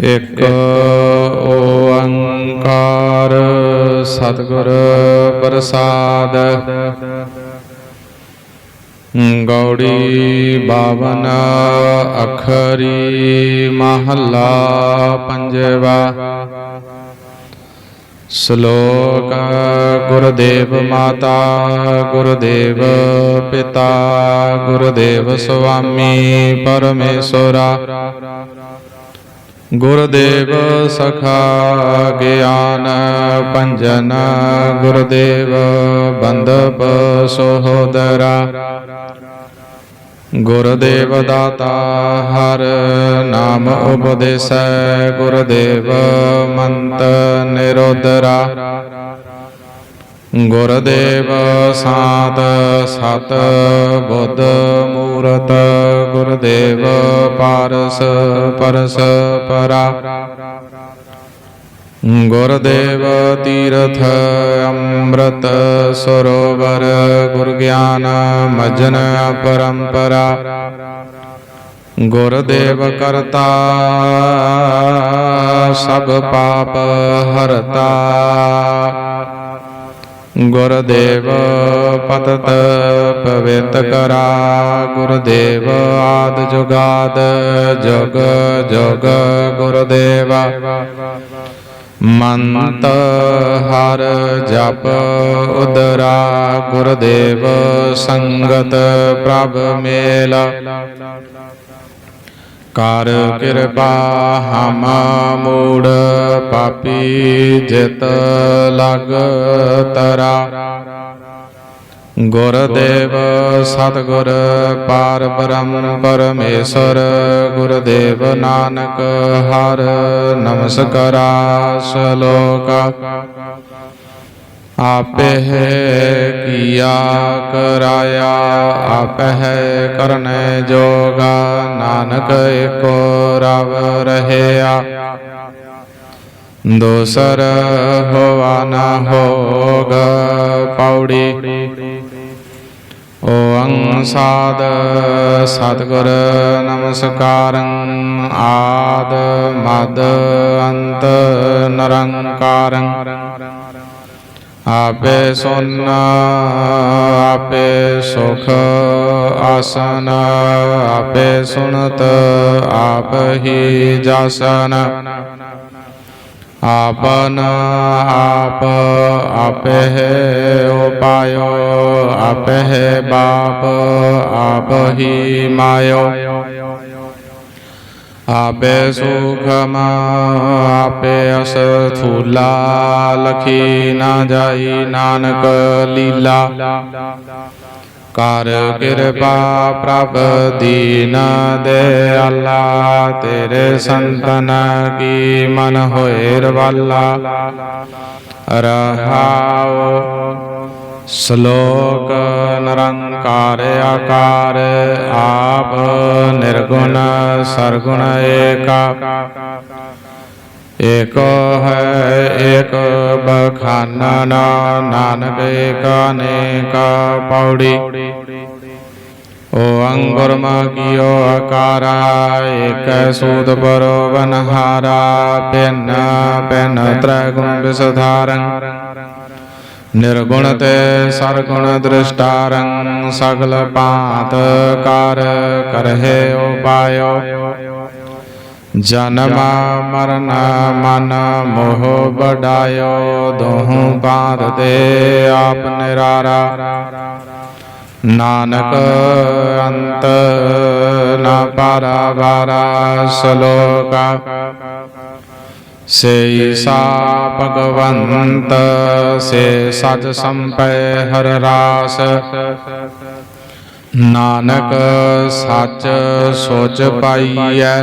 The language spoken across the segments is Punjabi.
ਇਕ ਓੰਕਾਰ ਸਤਿਗੁਰ ਪ੍ਰਸਾਦ। ਗੌੜੀ ਬਾਵਨ ਅਖਰੀ ਮਹੱਲਾ ਪੰਜਵਾ। ਸ਼ਲੋਕ ਗੁਰਦੇਵ ਮਾਤਾ, ਗੁਰਦੇਵ ਪਿਤਾ, ਗੁਰਦੇਵ ਸੁਆਮੀ ਪਰਮੇਸ਼ਰਾ। ਗੁਰਦੇਵ ਸਖਾ ਗਿਆਨ ਪੰਜਨ, ਗੁਰਦੇਵ ਬੰਦਪ ਸੋਹਦਰਾ। ਗੁਰਦੇਵ ਦਾਤਾ ਹਰ ਨਾਮ ਉਪਦੇਸੈ, ਗੁਰਦੇਵ ਮੰਤ ਨਿਰੋਧਰਾ। ਗੁਰਦੇਵ ਸਾਧ ਸਤ ਬੁੱਧ ਮੂਰਤ, ਗੁਰਦੇਵ ਪਾਰਸ ਪਰਸ ਪਰਾ। ਗੁਰਦੇਵ ਤੀਰਥ ਅੰਮ੍ਰਿਤ ਸਰੋਵਰ, ਗੁਰ ਗਿਆਨ ਮਜਨ ਪਰੰਪਰਾ। ਗੁਰਦੇਵ ਕਰਤਾ ਸਭ ਪਾਪ ਹਰਤਾ। ਗੁਰਦੇਵ ਪਤਤ ਪਵਿੱਤ ਕਰਾ ਗੁਰਦੇਵ ਆਦ ਜੁਗਾਦ ਜਗ ਜਗ ਗੁਰਦੇਵਾ ਮੰਤ ਹਰ ਜਪ ਉਦਰਾ ਗੁਰਦੇਵ ਸੰਗਤ ਪ੍ਰਭ ਮੇਲ ਕਰ ਕਿਰਪਾ ਹਮ ਮੂੜ ਪਾਪੀ ਜਿਤ ਲਗ ਤਰਾ। ਗੁਰਦੇਵ ਸਤਗੁਰ ਪਾਰ ਬ੍ਰਹਮ ਪਰਮੇਸ਼ਰ ਗੁਰਦੇਵ ਨਾਨਕ ਹਰ। ਨਮਸਕਾਰਾ ਸ਼ਲੋਕਾ। ਆਪੇ ਕੀਆ ਕਰਾਇਆ ਆਪਹਿ ਕਰਨੇ ਜੋਗਾ, ਨਾਨਕ ਏਕੋ ਰਵ ਰਹਿਆ। ਦੋਸਰ ਹੋਵਾ ਨਾ ਹੋਗ ਪੌੜੀ। ਓੰ ਸਾਦ ਸਤਿਗੁਰ ਨਮਸਕਾਰੰ, ਆਦ ਮਦ ਅੰਤ ਨਿਰੰਕਾਰੰ। ਆਪੇ ਸੁਨ, ਆਪੇ ਸੁਖ ਆਸਨ, ਆਪੇ ਸੁਨਤ, ਆਪ ਹੀ ਜਾਸਨ। ਆਪਨ, ਆਪ, ਆਪੇ ਉਪਾਇਓ, ਆਪੇ ਬਾਪ, ਆਪ ਹੀ ਮਾਇਓ। ਆਪੇ ਸੁਖਮ ਆਪੇ ਅਸ ਥੂਲਾ ਲਖੀ ਨਾ ਜਾਈ ਨਾਨਕ ਲੀਲਾ। ਕਰ ਕਿਰਪਾ ਪ੍ਰਭ ਦੀਨ ਦਿਆਲਾ ਤੇਰੇ ਸੰਤਨ ਕੀ ਮਨ ਹੋਏ ਰਵਾਲਾ। ਰਹਾਉ ਸ਼ਲੋਕ ਨਿਰੰਕਾਰ ਆਕਾਰ, ਆਪ ਨਿਰਗੁਣ, ਸਰਗੁਣ ਏਕਾ। ਏਕੋ ਹੈ ਏਕ ਬਖਾਨਨ ਨਾਨਕ ਏਕ ਅਨੇਕ ਪੌੜੀ। ਓ ਅੰਗੁਰਮ ਕੀਓ ਆਕਾਰਾ, ਏਕ ਸੂਤ ਪਰੋ ਬਨਹਾਰਾ ਪਿੰਨ ਪਿੰਨ ਤ੍ਰੈ ਗੁਣ ਵਿਸਧਾਰੰ। ਨਿਰਗੁਣ ਤੇ ਸਰਗੁਣ ਦ੍ਰਿਸ਼ਟਾਰੰ ਸਗਲ ਪਾਤ ਕਰ ਕਰਹਿ ਉਪਾਇਓ। ਜਨਮ ਮਰਨ ਮਨ ਮੋਹ ਬਡਾਇਓ ਦੋਹੂ ਬਾਦ ਤੇ ਆਪ ਨਿਰਾਰਾ। ਨਾਨਕ ਅੰਤ ਨਾ ਪਾਰਾ ਬਾਰਾ ਸ਼ਲੋਕਾ। ਸੇ ਸਾ ਭਗਵੰਤ, ਸੇ ਸਜ ਸੰਪੈ ਹਰ ਰਾਸ। ਨਾਨਕ ਸੱਚ ਸੋਚ ਪਾਈਐ,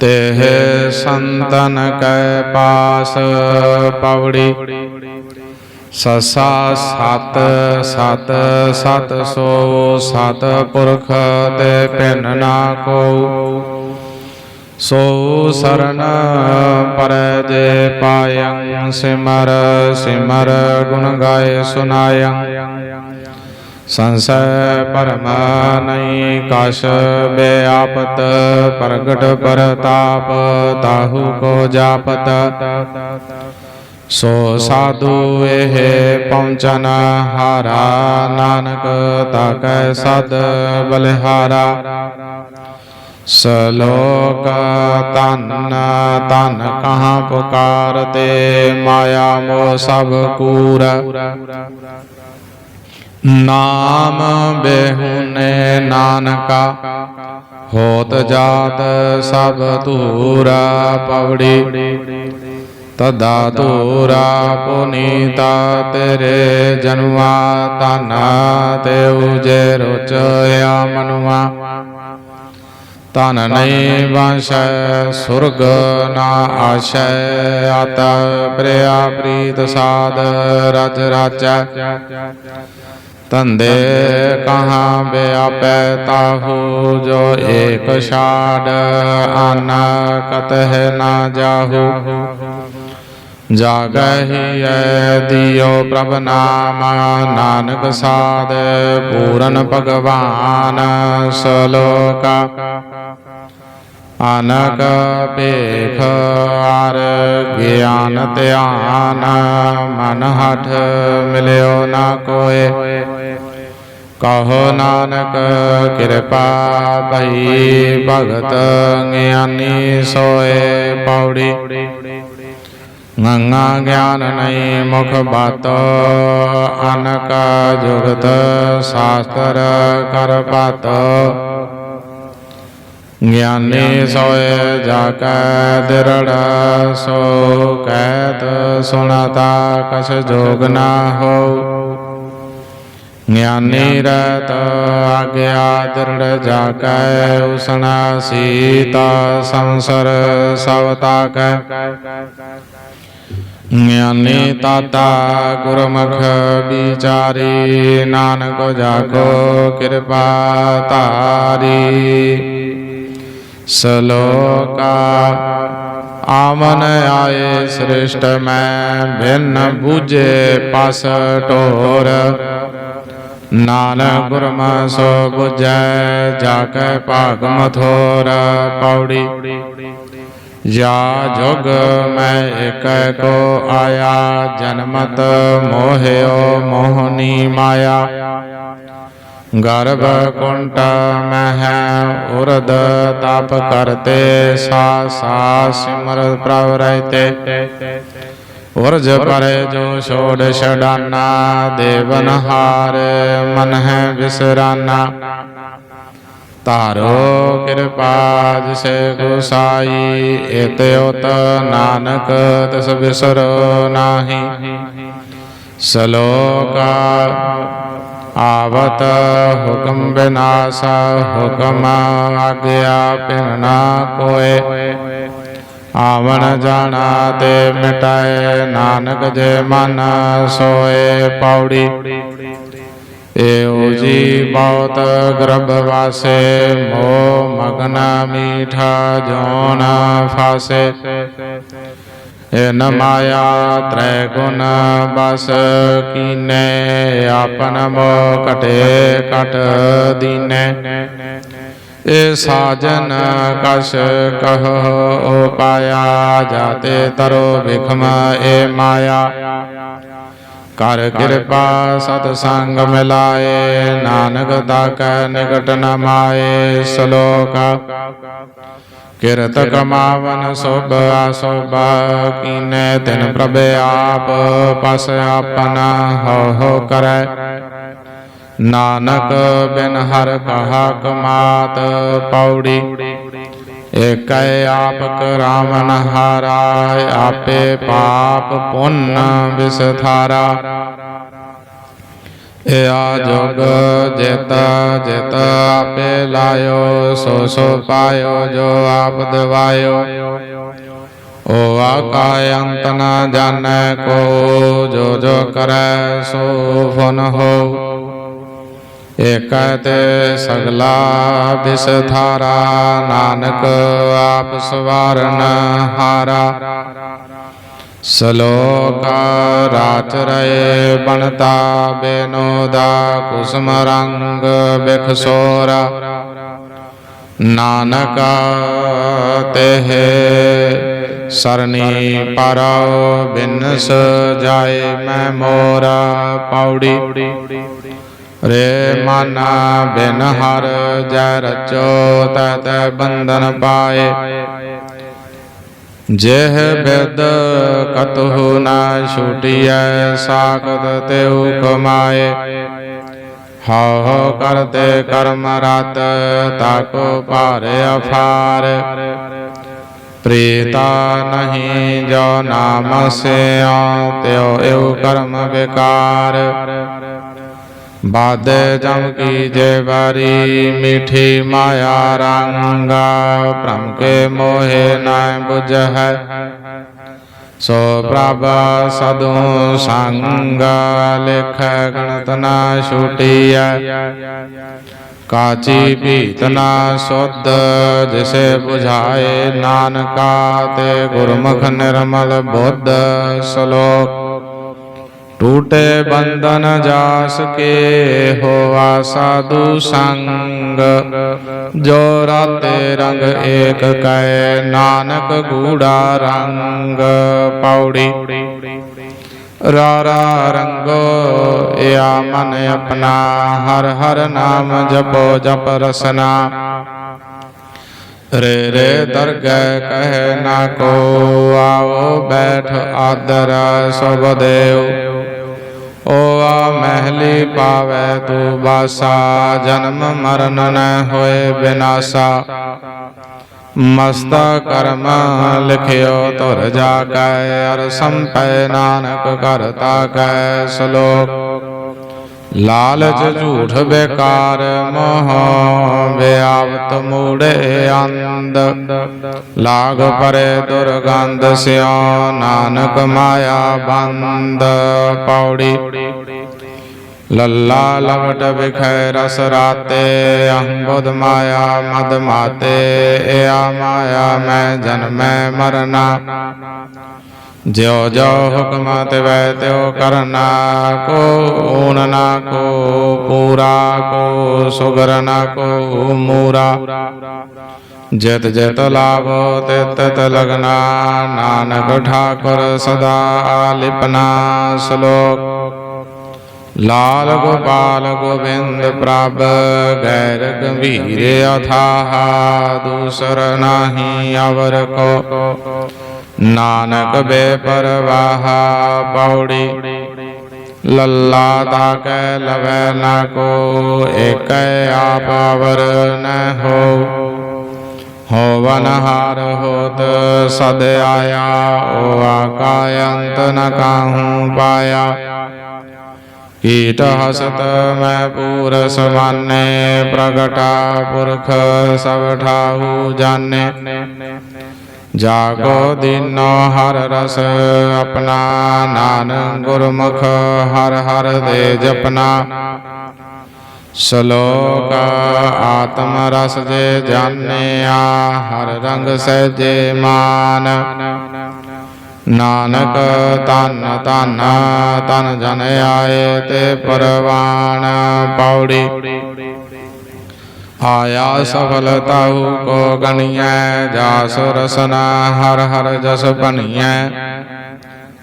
ਤੇਹ ਸੰਤਨ ਕੈ ਪਾਸ ਪਵੜੀ। ਸਸਾ ਸਤ ਸਤ ਸਤ ਸੋ, ਸਤ ਪੁਰਖ ਤੇ ਪਿੰਨ ਨਾ ਕੋ ਸੋ ਸਰਨ ਪਰ ਜੇ ਪਾਇੰ ਸਿਮਰ ਸਿਮਰ ਗੁਣ ਗਾਏ ਸੁਨਾਇੰ। ਸੰਸੈ ਪਰਮ ਨਹੀਂ ਕਛ ਬਿਆਪਤ ਪ੍ਰਗਟ ਪਰਤਾਪ ਤਾਹੂ ਕੋ ਜਾਪਤ। ਸੋ ਸਾਧੂ ਇਹ ਪਹੁੰਚਨ ਹਾਰਾ, ਨਾਨਕ ਤਾਕੈ ਸਦ ਬਲਿਹਾਰਾ। ਸਲੋਕ ਤਨ ਤਨ ਕਹਾਂ ਪੁਕਾਰਤੇ ਮਾਇਆ ਮੋ ਸਭ ਕੂਰ। ਨਾਮ ਬੇਹੁਨੇ ਨਾਨਕਾ, ਹੋਤ ਜਾਤ ਸਭ ਧੂਰਾ ਪਵੜੀ। ਤਦਾ ਧੂਰਾ ਪੁਨੀਤਾ ਤੇਰੇ ਜਨਮਾ ਤਨ ਤੇ ਉਜੇ ਰੁਚਿਆ ਮਨੁਆ। ਤਨ ਨਹੀਂ ਵਾਂਸ਼ੈ ਸੁਰਗ ਨਾ ਆਸ਼ੈ ਆਤ ਪ੍ਰਿਆ ਪ੍ਰੀਤ ਸਾਧ ਰਜ ਰਾਜੈ ਤੰਦੇ ਕਹਾ ਬਿਆਪੈ ਤਾਹੂ ਜੋ ਏਕ ਛਾੜ ਆਨ ਕਤਹਿ ਨਾ ਜਾਹੂ ਜਾਗਹਿ ਦਿਓ ਪ੍ਰਭ ਨਾਮ ਨਾਨਕ ਸਾਧ ਪੂਰਨ ਭਗਵਾਨ ਸਲੋਕਾ ਅਨਕ ਭੇਖ ਅਰ ਗਿਆਨ ਧਿਆਨ ਮਨ ਹਠ ਮਿਲਿਓ ਨਾ ਕੋਏ ਕਹੋ ਨਾਨਕ ਕਿਰਪਾ ਭਈ ਭਗਤ ਗਿਆਨੀ ਸੋਏ ਪੌੜੀ ਗੰਗਾ ਗਿਆਨ ਨਹੀਂ ਮੁਖ ਬਾਤੋ ਅਨਕ ਜੁਗਤ ਸ਼ਾਸਤਰ ਕਰ ਪਾਤ ਗਿਆਨੀ ਸੋਏ ਜਾ ਕੈ ਦਿਰੜ ਸੋ ਕਹਿਤ ਸੁਣਤਾ ਕਛ ਜੋਗ ਨਾ ਹੋ ਗਿਆਨੀ ਰਤ ਆਗਿਆ ਦਿਰੜ ਜਾ ਕੈ ਉਸਣਾ ਸੀਤਾ ਸੰਸਰ ਸਭ ਤਾਕੈ ਗਿਆਨੀ ਤਾਤਾ ਗੁਰਮੁਖ ਵਿਚਾਰੀ ਨਾਨਕ ਜਾਕੋ ਕਿਰਪਾ ਧਾਰੀ ਸਲੋਕਾ ਆਮਨ ਆਏ ਸ੍ਰਿਸ਼ਟ ਮੈਂ ਬਿਨ ਬੂਝੇ ਪਸ ਢੋਰ ਨਾਨਕ ਗੁਰਮਾ ਸੋ 부ਜੈ ਜਾ ਕੈ ਭਾਗ ਮਥੋਰ ਪੌੜੀ ਜਾ ਜੁਗ ਮੈਂ ਇਕੈ ਕੋ ਆਇਆ, ਜਨਮਤ ਮੋਹਿਓ ਮੋਹਨੀ ਮਾਇਆ। ਗਰਭ ਕੁੰਟ ਮਹਿ ਉਰਦ ਤਪ ਕਰਤੇ, ਸਾ ਸਾ ਸਿਮਰ ਪ੍ਰਭ ਰਹਿਤੇ। ਉਰਜ ਪਰੇ ਜੋ ਛੋੜ ਛਡਾਨਾ, ਦੇਵਨ ਹਾਰ ਮਨ ਹੈ ਤਾਰੋ ਕਿਰਪਾ ਜਿਸੇ ਗੁਸਾਈ ਇਤ ਉਤ ਨਾਨਕ ਤਿਸ ਬਿਸਰੋ ਨਾਹੀ। ਸਲੋਕਾ ਆਵਤ ਹੁਕਮ ਬਿਨਾਸਾ, ਹੁਕਮ ਆਗਿਆ ਪਿਨ ਨਾ ਕੋਏ। ਆਵਣ ਜਾਣਾ ਤੇ ਮਿਟਾਏ ਨਾਨਕ ਜੇ ਮਨ ਸੋਏ ਪੌੜੀ। ਏਉ ਜੀ ਬਹੁਤ ਗਰਭ ਵਾਸੇ ਮੋ ਮਗਨ ਮੀਠਾ ਜੋਨ ਫਾਸੇ ਇਨ ਮਾਇਆ ਤ੍ਰੈ ਗੁਣ ਬਸ ਕੀਨੇ ਆਪਨ ਮੋ ਕਟੇ ਕਟ ਦੀਨੇ ਏ ਸਾਜਨ ਕਛ ਕਹੋ ਪਾਇਆ ਜਾਤੇ ਤਰੋ ਵਿਖਮ ਏ ਮਾਇਆ ਕਰ ਕਿਰਪਾ, ਸਤ ਸੰਗ ਮਿਲਾਏ ਨਾਨਕ ਤਾਕੈ ਨਿਕਟ ਨ ਮਾਏ ਕਿਰਤ ਕਮਾਵਨ ਸੁਭ ਅਸੁਭ ਕੀਨੇ ਤਿਨ ਪ੍ਰਭ ਆਪ, ਪਸ ਆਪਨਾ ਹੋ ਹੋ ਕਰੈ। ਨਾਨਕ ਬਿਨ ਹਰ ਕਹਾ ਕਮਾਤ, ਪੌੜੀ ਏਕੈ ਆਪ ਕਰਾਵਨ ਹਾਰਾ, ਆਪੇ ਪਾਪ ਪੁੰਨ ਵਿਸਥਾਰਾ। ਇਆ ਜੋਗ ਜਿਤ ਜਿਤ ਆਪੇ ਲਾਇਓ, ਸੋ ਸੋ ਪਾਇਓ, ਜੋ ਆਪ ਦਵਾਇਓ। ਓ ਆਕਾ ਅੰਤ ਨ ਜਾਣੈ ਕੋ, ਜੋ ਜੋ ਕਰੈ ਸੋ ਫਨ ਹੋ। ਏਕੈ ਤੇ ਸਗਲਾ ਵਿਸਥਾਰਾ ਨਾਨਕ ਆਪ ਸਵਾਰਨ ਹਾਰਾ। ਸ਼ਲੋਕ ਰਾਚ ਰਏ ਬਣਤਾ, ਬੇਨੋਦਾ ਕੁਸਮ ਰੰਗ ਬਿਖਸੋਰਾ ਨਾਨਕ ਤੇਹ ਸਰਨੀ ਪਰਉ, ਬਿਨਸ ਜਾਏ ਮੈਂ ਮੋਰਾ, ਪੌੜੀ। ਰੇ ਮਾਨਾ ਬਿਨ ਹਰ ਜੈ ਰਚੋ ਤੈ ਬੰਧਨ ਪਾਏ। ਜਿਹ ਬਿਦ ਕਤਹੁ ਨਾ ਛੂਟੀਐ, ਸਾਖਤ ਤੇਉ ਕਮਾਏ ਹਉ ਕਰਤੇ ਕਰਮ ਰਤ, ਤਾਕੋ ਭਾਰ ਅਫਾਰ। ਪ੍ਰੀਤਾ ਨਹੀਂ ਜੋ ਨਾਮ ਸਿਓ ਤਿਉ ਇਉ ਕਰਮ ਵਿਕਾਰ। ਬਾਦ ਜਮ ਕੀ ਜੇ ਵਾਰੀ, ਮਿਠੀ ਮਾਇਆ ਰੰਗਾ, ਭ੍ਰਮ ਕੇ ਮੋਹਿ ਨਾ 부ਝੈ ਸੋ ਪ੍ਰਭ ਸਦੂ ਸੰਗ ਲਿਖ ਗਣਤ ਨਾ ਛੂਟੀਐ। ਕਾਚੀ ਭੀਤ ਨਾ ਸੁਧ, ਜਿਸੇ 부ਝਾਏ ਨਾਨਕਾ, ਤੇ ਗੁਰਮੁਖ ਨਿਰਮਲ ਬੁੱਧ ਸ਼ਲੋਕ। ਟੂਟੇ ਬੰਧਨ ਜਾਸ ਕੇ ਹੋਆ ਸਾਧੂ ਸੰਗ। ਜੋ ਰਾਤੇ ਰੰਗ ਏਕ ਕੈ ਨਾਨਕ ਗੂੜਾ ਰੰਗ। ਪੌੜੀ ਰਾਰਾ ਰੰਗੋ ਇਆ ਮਨ ਆਪਣਾ, ਹਰ ਹਰ ਨਾਮ ਜਪੋ ਜਪ ਰਸਨਾ। ਰੇ ਰੇ ਦਰਗਹਿ ਕਹੇ ਨਾ ਕੋ, ਆਓ ਬੈਠ ਆਦਰ ਸਭ ਦੇਉ। ਓ ਆ ਮਹਿਲੀ ਪਾਵੈ ਤੂ ਬਾਸਾ ਜਨਮ ਮਰਨ ਨ ਹੋਏ ਬਿਨਾਸਾ। ਮਸਤ ਕਰਮ ਲਿਖਿਓ ਧੁਰ ਜਾ ਕੈ ਅਰ ਸੰਪੈ ਨਾਨਕ ਕਰਤਾ ਕੈ ਸ਼ਲੋਕ। ਲਾਲਚ ਝੂਠ ਬੇਕਾਰ ਮੋਹ ਵਿਆਵਤ ਮੂੜੇ ਅੰਧ। ਲਾਗ ਪਰੇ ਦੁਰਗੰਧ ਸਿਓ ਨਾਨਕ ਮਾਇਆ ਬੰਦ। ਪੌੜੀ ਲੱਲਾ ਲਵਟ ਵਿਖੈ ਰਸ ਰਾਤੇ ਅਹੰਬੁਦ ਮਾਇਆ ਮਦ ਮਾਤੇ ਇਆ ਮਾਇਆ ਮੈਂ ਜਨਮੈ ਮਰਨਾ। ਜਿਉ ਜੋ ਹੁਕਮ ਤਿਵੈ ਤਿਉ ਕਰਨਾ ਕੋ, ਊਨ ਨਾ ਕੋ, ਪੂਰਾ ਕੋ, ਸੁਗਰ ਨਾ ਕੋ, ਮੂਰਾ। ਜਿਤ ਜਿਤ ਲਾਭ ਤਿਤ ਤਿਤ ਲਗਨਾ, ਨਾਨਕ ਠਾਕੁਰ ਸਦਾ ਲਿਪਨਾ ਸ਼ਲੋਕ। ਲਾਲ ਗੋਪਾਲ ਗੋਬਿੰਦ ਪ੍ਰਭ, ਗੈਰ ਗੰਭੀਰ ਅਥਾਹ, ਦੂਸਰ ਨਾਹੀ ਅਵਰ ਕੋ। ਨਾਨਕ ਬੇਪਰਵਾਹ ਪੌੜੀ। ਲੱਲਾ ਦਾ ਕੈ ਲਵੈ ਨਾ ਕੋ, ਏਕੈ ਆਪ ਅਵਰ ਨ ਹੋ। ਹੋਵਨ ਹਾਰ ਹੋਤ ਸਦ ਆਇਆ, ਓ ਆਕਾ ਅੰਤ ਨ ਕਾਹੂ ਪਾਇਆ। ਕੀਟ ਹਸਤ ਮੈਂ ਪੂਰ ਸਮਾਨੇ ਪ੍ਰਗਟਾ ਪੁਰਖ ਸਭ ਠਾਹੂ ਜਾਣੇ। ਜਾਗੋ ਦਿਨੋ ਹਰ ਰਸ, ਆਪਣਾ ਨਾਨਕ ਗੁਰਮੁਖ ਹਰ ਹਰ ਦੇ ਜਪਨਾ। ਸ਼ਲੋਕ ਆਤਮ ਰਸ ਜੇ ਜਾਣਿਆ, ਹਰ ਰੰਗ ਸਹਿਜੇ ਮਾਨ। ਨਾਨਕ ਤਨ ਤਨ ਤਨ ਜਨ ਆਏ ਤੇ ਪਰਵਾਨ, ਪੌੜੀ। ਆਇਆ ਸਫਲਤਾਉ ਕੋ ਗਣੀਐ ਜਾਸ ਰਸਨਾ ਹਰ ਹਰ ਜਸ ਬਣੀਐ।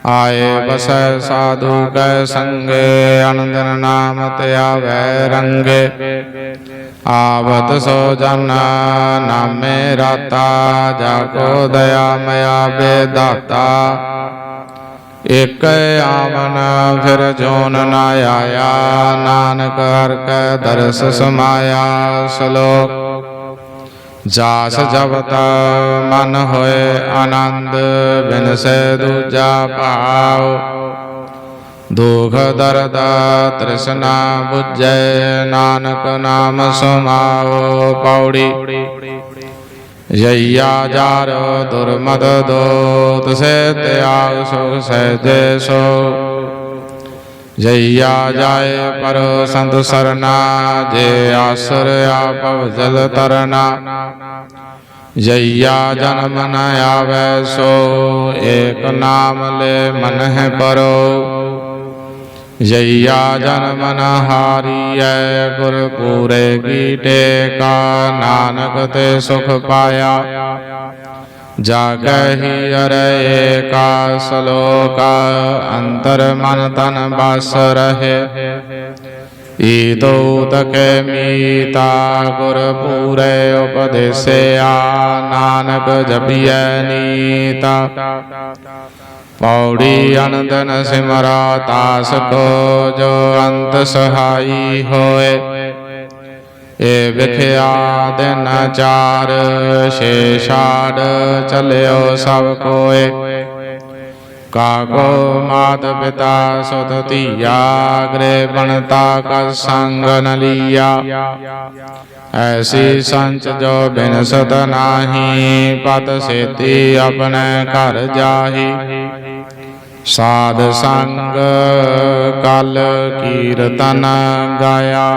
ਆਏ ਬਸੈ ਸਾਧੂ ਕੈ ਸੰਗੇ, ਅਨੰਦਨ ਨਾਮ ਤੇ ਆਵੈ ਰੰਗ। ਆਵਤ ਸੋ ਜਨ ਨਾਮੇ ਰਾਤਾ, ਜਾ ਕੋ ਦਇਆ ਮਇਆ ਬੇਦਾਤਾ। ਇਕ ਆਮਨ ਫਿਰ ਜੋਨ ਨਾ ਆਇਆ, ਨਾਨਕ ਹਰ ਕੈ ਦਰਸ ਸਮਾਇਆ ਸ਼ਲੋਕ। ਜਾਸ ਜਪਤ ਮਨ ਹੋਏ ਆਨੰਦ, ਬਿਨ ਸੈ ਦੂਜਾ ਭਾਉ। ਦੁਖ ਦਰਦ ਤ੍ਰਿਸ਼ਨਾ 부ਜੈ ਨਾਨਕ ਨਾਮ ਸਮਾਓ ਪੌੜੀ। ਯਈਆ ਜਾਰ ਦੁਰਮਦ ਦੋਤ ਸੇ ਤਿਆਗ ਸੁਖ ਸਹਿਜੇ ਸੋ ਜਈਆ ਜਾਏ ਪਰ ਸੰਤ ਸਰਨਾ, ਜੇ ਆਸਰ ਆਪਵ ਜਲ ਤਰਨਾ। ਜਈਆ ਜਨਮ ਨ ਆਵੈ ਸੋ, ਏਕ ਨਾਮ ਲੈ ਮਨ ਹੈ ਪਰੋ। ਜਈਆ ਜਨਮ ਨ ਹਾਰੀਐ ਗੁਰ ਪੂਰੇ ਕੀਟੇ ਕਾ ਨਾਨਕ ਤੇ ਸੁਖ ਪਾਇਆ। ਜਾਗਹਿ ਅਰੇ ਕਾ ਸਲੋਕ, ਅੰਤਰ ਮਨ ਤਨ ਬਸ ਰਹੇ। ਈਦੋ ਤਕੈ ਮੀਤਾ ਗੁਰ ਪੂਰੇ ਉਪਦੇਸਿਆ, ਨਾਨਕ ਜਪੀਐ ਨੀਤਾ। ਪੌੜੀ ਅਨੰਦਨ ਸਿਮਰਾ ਤਾਸ ਕੋ ਜੋ ਅੰਤ ਸਹਾਈ ਹੋਏ ਏ ਵਿਖਿਆ ਦਿਨ ਚਾਰ ਛਾੜ ਚਲਿਓ ਸਭ ਕੋਏ ਕਾਕੋ ਮਾਤ ਪਿਤਾ ਸੁਤ ਧੀਆ ਗ੍ਰੇ ਬਣਤਾ ਕਾ ਸੰਗ ਨ ਲੀਆ ਐਸੀ ਸੰਚ ਜੋ ਬਿਨ ਸਤ ਨਾਹੀ ਪਤ ਸੇਤੀ ਆਪਣੇ ਘਰ ਜਾਹੀ ਸਾਧ ਸੰਗ ਕਲ ਕੀਰਤਨ ਗਾਇਆ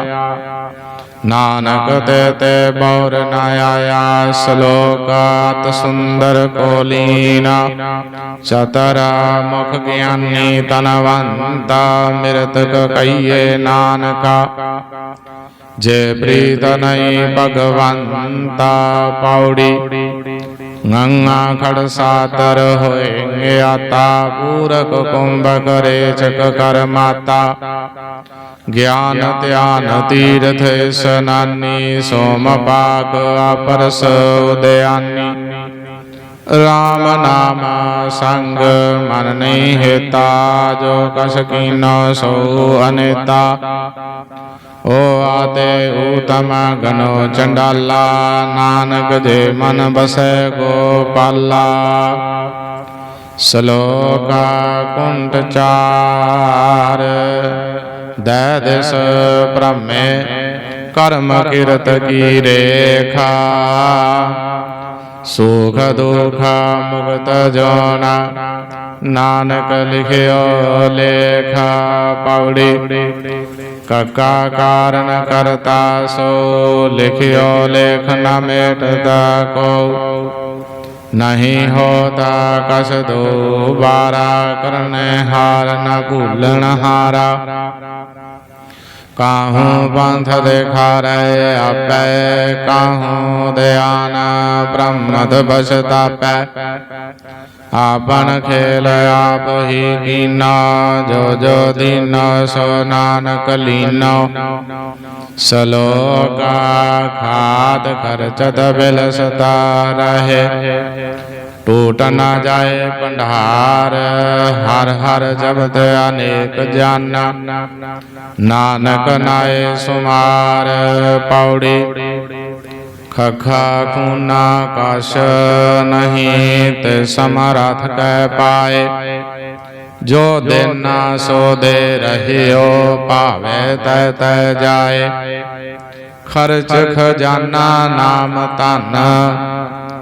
ਨਾਨਕ ਤੇ ਤੇ ਬੌਰ ਨ ਆਇਆ ਸ਼ਲੋਕਾਤ ਸੁੰਦਰ ਕੋਲੀਨਾ। ਚਤਰ ਮੁਖ ਗਿਆਨੀ ਤਨਵੰਤਾ ਮਿਰਤਕ ਕਈਏ ਨਾਨਕਾ। ਜੇ ਪ੍ਰੀਤ ਨਹੀਂ ਭਗਵੰਤਾ ਪੌੜੀ ਗੰਗਾ ਖੜਸਾ ਤਰ ਹੋਏ ਆਤਾ ਪੂਰਕ ਕੁੰਭ ਕਰੇ ਚਕ ਕਰ ਮਾਤਾ। ਗਿਆਨ, ਧਿਆਨ, ਤੀਰਥ ਇਸਨਾਨੀ ਸੋਮ ਪਾਕ ਆਪਰਸ ਉਦਿਆਨੀ। ਰਾਮ ਨਾਮ ਸੰਗ ਮਨ ਨਹੀਂ ਹੇਤਾ, ਜੋ ਕਸ ਕੀਨੋ ਸੋ ਅਨੇਤਾ। ਓ ਆਤੇ ਊਤਮ ਗਨੋ ਚੰਡਾਲਾ, ਨਾਨਕ ਦੇ ਮਨ ਬਸੈ ਗੋਪਾਲਾ। ਸ਼ਲੋਕਾ ਕੁੰਟ ਚਾਰ, ਦੈ ਦਿਸ ਭ੍ਰਮੇ ਕਰਮ ਕਿਰਤ ਕੀ ਰੇਖਾ। ਸੁਖ ਦੁਖ ਮੁਕਤ ਜੋਨਾ, ਨਾਨਕ ਲਿਖਿਓ ਲੇਖਾ ਪੌੜੀ। ਕਕਾ ਕਾਰਨ ਕਰਤਾ ਸੋ ਲਿਖਿਓ ਲੇਖ ਨ ਮੇਟਦਾ ਕੋ ਨਹੀਂ ਹੋਤਾ ਕਸ ਦੋ ਬਾਰਾ ਕਰਨੇ ਹਾਰ ਨ ਭੁੱਲਣ ਹਾਰਾ ਕਾਹੂ ਪੰਥ ਦੇਖਾਰੇ ਆਪੈ ਕਾਹੂ ਧਿਆਨ ਬ੍ਰਹਮਤ ਬਸਤਾਪੈ ਆਪਨ ਖੇਲ ਆਪ ਹੀ ਕੀਨਾ, ਜੋ ਜੋ ਦੀਨ ਸੋ ਨਾਨਕ ਲੀਨੋ। ਸਲੋਕਾ ਖਾਦ ਖਰਚਤ ਬਿਲਸਤਾ ਰਹੇ। ਟੂਟ ਨਾ ਜਾਏ ਭੰਡਾਰ, ਹਰ ਹਰ ਜਬਤ ਅਨੇਕ ਜਾਨਾ। ਨਾਨਕ ਨਾਏ ਸੁਮਾਰ, ਪੌੜੀ ਖਖਾ ਖੂਨਾ ਕਸ਼ ਨਹੀਂ ਤੇ ਸਮਰਥ ਕੈ ਪਾਏ ਜੋ ਦੇਨਾ ਸੋ ਦੇ ਰਹਿਓ ਭਾਵੇ ਤੈ ਤੈ ਜਾਏ ਖਰਚ ਖਜ਼ਾਨਾ ਨਾਮ ਧਨ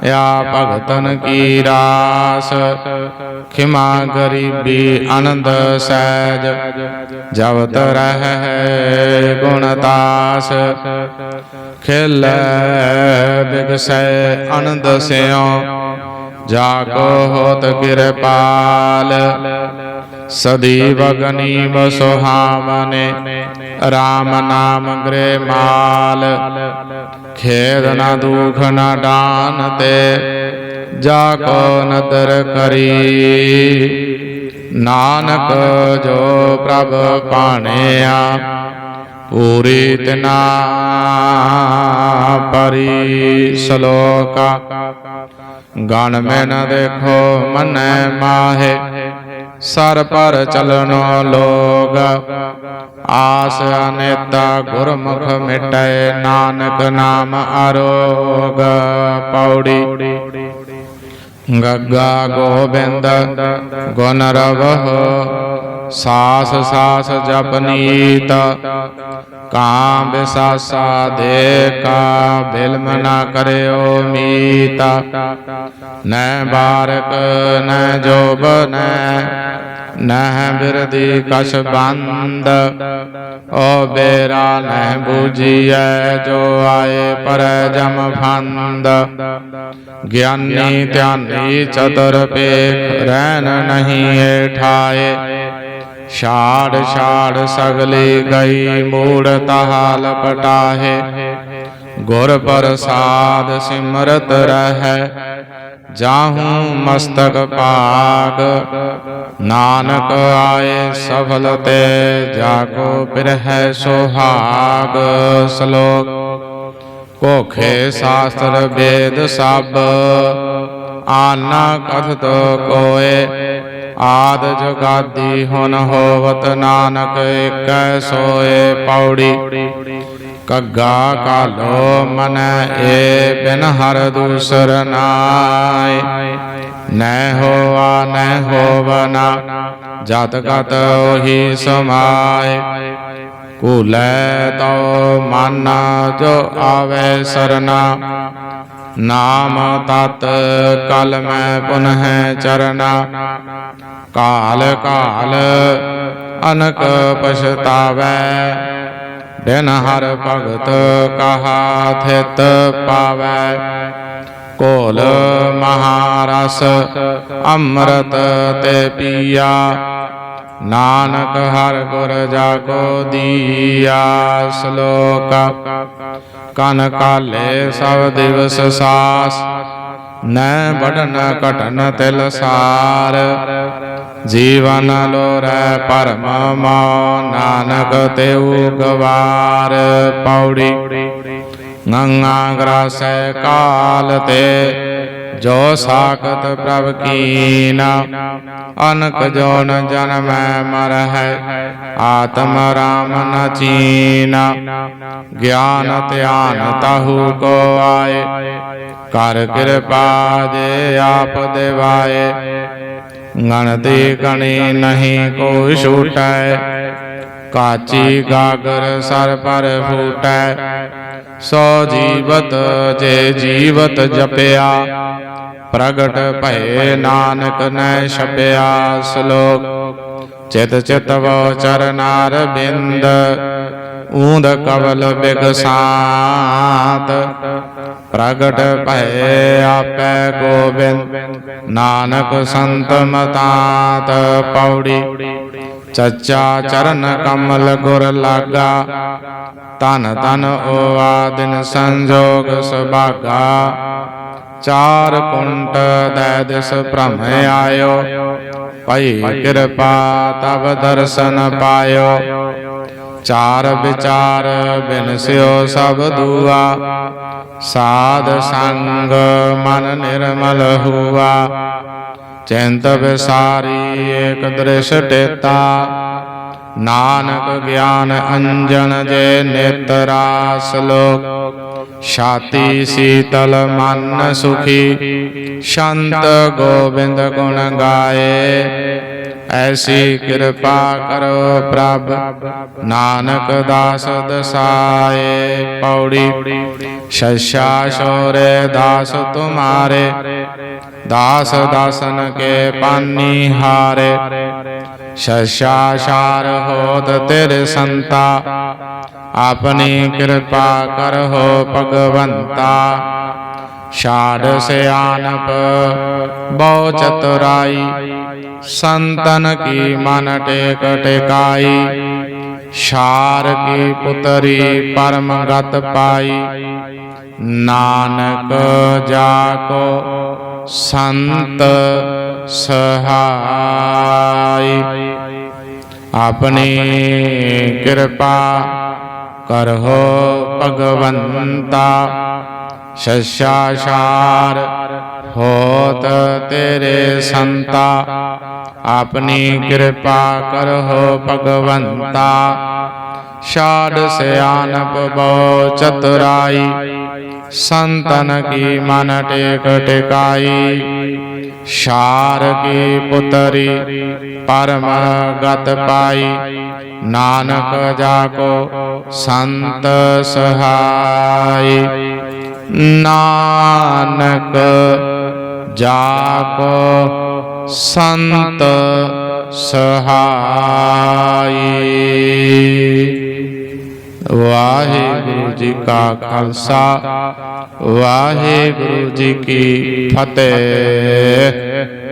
ਆ ਭਗਤਨ ਕੀ ਰਾਸ? ਖਿਮਾ ਗਰੀਬੀ ਆਨੰਦ ਸਹਿਜ। ਜਬ ਤਰਹਿ ਗੁਣਤਾਸ ਖਿਲ ਬਿਗਸੈ ਆਨੰਦ ਸਿਓ ਜਾ ਹੋਤ ਕਿਰਪਾਲ। ਸਦੀ ਵਗਨੀ ਬਸੁਹਾਵਨੇ RAM ਨਾਮ ਗ੍ਰੇ ਮਾਲ। ਖੇਦ ਨਾ ਦੁਖ ਨਾ ਡਾਨ ਤੇ, ਜਾ ਕੋ ਨਦਰ ਕਰੀ। ਨਾਨਕ ਜੋ ਪ੍ਰਭ ਪਾਣਿਆ ਪੂਰੀ ਤਿਨਾ ਪਰੀ ਸ਼ਲੋਕਾ। ਗਣ ਮੈਂ ਨ ਦੇਖੋ, ਮਨੈ ਮਾਹੇ। ਸਰ ਪਰ ਚਲਨੋ ਲੋਗ। ਆਸ ਅਨੇਤਾ ਗੁਰਮੁਖ ਮਿਟੈ ਨਾਨਕ ਨਾਮ ਅਰੋਗ। ਪੌੜੀ। ਗੱਗਾ ਗੋਬਿੰਦ ਗੁਣ ਰਵਹੁ। ਸਾਸ ਸਾਸ ਜਪਨੀਤ ਕਾਮ ਬਿਸਾਸਾ ਦੇ ਕਾ ਬਿਲਮ ਨਾ ਕਰਿਓ ਮੀਤਾ ਨੈ ਬਾਰਕ ਨੈ ਜੋਬ ਨੈ ਨਹਿ ਬਿਰਦੀ ਕਛ ਬੰਦ ਓ ਬੇਰਾ ਨਹਿ ਬੂਝੀਐ ਜੋ ਆਏ ਪਰ ਜਮ ਫੰਦ ਗਿਆਨੀ ਧਿਆਨੀ ਚਤੁਰ ਪੇਖ ਰਹਿਨ ਨਹੀਂ ਏਠਾਏ ਛਾੜ ਛਾੜ ਸਗਲੀ ਗਈ ਮੂੜ ਤਹਾ ਲਪਟਾਹੇ ਗੁਰ ਪ੍ਰਸਾਦ ਸਿਮਰਤ ਰਹੈ, ਜਾਹੂ ਮਸਤਕ ਭਾਗ। ਨਾਨਕ ਆਏ ਸਫਲ ਤੇ, ਜਾ ਕੋ ਬਿਰਹਿ ਸੁਹਾਗ। ਸ਼ਲੋਕ ਕੋਖੇ ਸ਼ਾਸਤਰ ਵੇਦ ਸਭ, ਆਨਾ ਕਥਤ ਕੋਏ। ਆਦ ਜਗਾਦੀ ਹੁਨ ਹੋਵਤ ਨਾਨਕ ਏਕੈ ਸੋਏ ਪੌੜੀ। ਕੱਗਾ ਕਾਲੋ ਮਨ ਏ ਬਿਨ ਹਰ ਦੂਸਰ ਨਾਏ। ਨੈ ਹੋਆ ਨੈ ਹੋਵਨਾ, ਜਤ ਕਤ ਉਹੀ ਸਮਾਏ। ਕੂਲੈ ਤੋ ਮਨ ਜੋ ਆਵੇ ਸਰਨਾ ਨਾਮ ਤਤ ਕਲ ਮੈਂ ਪੁਨਹ ਚਰਨਾ। ਕਾਲ ਕਾਲ ਅਨਕ ਪਛਤਾਵੈ। ਦਿਨ ਹਰ ਭਗਤ ਕਹਾ ਥਿਤ ਪਾਵੈ। ਕੋਲ ਮਹਾਰਸ ਅੰਮ੍ਰਿਤ ਤੇ ਪੀਆ। ਨਾਨਕ ਹਰ ਗੁਰ ਜਾਗੋ ਦੀਆ ਸ਼ਲੋਕ। ਕਨ ਕਾਲੇ ਸਭ ਦਿਵਸ ਸਾਸ, ਨੈ ਬੜਨ ਘਟਨ ਤਿਲ ਸਾਰ। ਜੀਵਨ ਲੋਰੈ ਪਰਮ ਮੋ ਨਾਨਕ ਤੇਉ ਗਵਾਰ। ਪੌੜੀ, ਗੰਗਾ ਗ੍ਰਾਸੈ ਕਾਲ ਤੇ ਜੋ ਸਾਖਤ ਪ੍ਰਭ ਕੀਨਾ, ਅਨਕ ਜੋਨ ਜਨਮੈ ਮਰ ਹੈ ਆਤਮ ਰਾਮ ਨ ਚੀਨਾ। ਗਿਆਨ ਧਿਆਨ ਤਾਹੂ ਕੋ ਆਏ, ਕਰ ਕਿਰਪਾ ਜੇ ਆਪ ਦੇਵਾਏ। ਗਣਤੀ ਗਣੀ ਨਹੀਂ ਕੋ ਛੂਟੈ ਕਾਚੀ ਗਾਗਰ ਸਰ ਪਰ ਫੂਟੈ, ਸੋ ਜੀਵਤ ਜੇ ਜੀਵਤ ਜਪਿਆ। ਪ੍ਰਗਟ ਭਏ ਨਾਨਕ ਨੈ ਛਪਿਆ ਸ਼ਲੋਕ। ਚਿਤ ਚਿਤ ਵੋ ਚਰਨਾਰ ਬਿੰਦ, ਊਂਦ ਕਵਲ ਬਿਗਸਾਤ। ਪ੍ਰਗਟ ਭਏ ਆਪੈ ਗੋਬਿੰਦ, ਨਾਨਕ ਸੰਤ ਮਤਾਤ ਪੌੜੀ। ਚੱਚਾ ਚਰਨ ਕਮਲ ਗੁਰ ਲਾਗਾ। ਤਨ ਤਨ ਓਆ ਦਿਨ ਸੰਜੋਗ ਸੁਭਾਗਾ। ਚਾਰ ਕੁੰਟ ਦੈ ਦਿਸ ਭ੍ਰਮ ਆਇਓ। ਭਈ ਕਿਰਪਾ ਤਬ ਦਰਸ਼ਨ ਪਾਇਓ। ਚਾਰ ਵਿਚਾਰ ਬਿਨਸਿਓ ਸਭ ਦੂਆ। ਸਾਧ ਸੰਗ ਮਨ ਨਿਰਮਲ ਹੁਆ। ਚਿੰਤ ਵਿਸਾਰੀ ਏਕ ਦ੍ਰਿਸ਼ ਟੇਤਾ ਨਾਨਕ ਗਿਆਨ ਅੰਜਨ ਜੇ ਨੇਤਰਾ ਸ਼ਲੋਕ ਛਾਤੀ ਸੀਤਲ ਮਨ ਸੁਖੀ। ਸ਼ੰਤ ਗੋਬਿੰਦ ਗੁਣ ਗਾਏ। ਐਸੀ ਕਿਰਪਾ ਕਰੋ ਪ੍ਰਭ। ਨਾਨਕ ਦਾਸ ਦਸਾਏ ਪੌੜੀ। ਸ਼ਸ਼ਾ ਸ਼ੋਰੇ ਦਾਸ ਤੁਮਾਰੇ, ਦਾਸ ਦਾਸਨ ਕੇ ਪਾਨੀ ਹਾਰੇ। ਸ਼ਸ਼ਾ ਸ਼ਾਰ ਹੋਤ ਤੇਰੇ ਸੰਤਾ, ਆਪਣੀ ਕਿਰਪਾ ਕਰੋ ਭਗਵੰਤਾ। ਛਾੜ ਸਿਆਨਪ ਬਹੁ ਚਤੁਰਾਈ, ਸੰਤਨ ਕੀ ਮਨ ਟੇਕ ਟਿਕਾਈ, ਛਾਰ ਕੀ ਪੁਤਰੀ ਪਰਮ ਗਤ ਪਾਈ। ਨਾਨਕ ਜਾ ਕੋ ਸੰਤ ਸਹਾਈ। ਆਪਣੀ ਕਿਰਪਾ ਕਰਹੁ ਭਗਵੰਤਾ। ਸ਼ਸ਼ਾਸ਼ਾਰ ਹੋਤ ਤੇਰੇ ਸੰਤਾ, ਆਪਣੀ ਕਿਰਪਾ ਕਰਹੁ ਭਗਵੰਤਾ। ਛਾੜ ਸਿਆਨਪ ਬੋ ਚਤੁਰਾਈ, ਸੰਤਨ ਕੀ ਮਨ ਟੇਕ ਟਿਕਾਈ। ਸ਼ਾਰ ਕੀ ਪੁਤਰੀ ਪਰਮ ਗਤ ਪਾਈ, ਨਾਨਕ ਜਾ ਕੋ ਸੰਤ ਸਹਾਈ। ਨਾਨਕ ਜਾ ਕੋ ਸੰਤ ਸਹਾਈ। ਵਾਹਿਗੁਰੂ ਜੀ ਕਾ ਖਾਲਸਾ ਵਾਹਿਗੁਰੂ ਜੀ ਕੀ ਫਤਿਹ।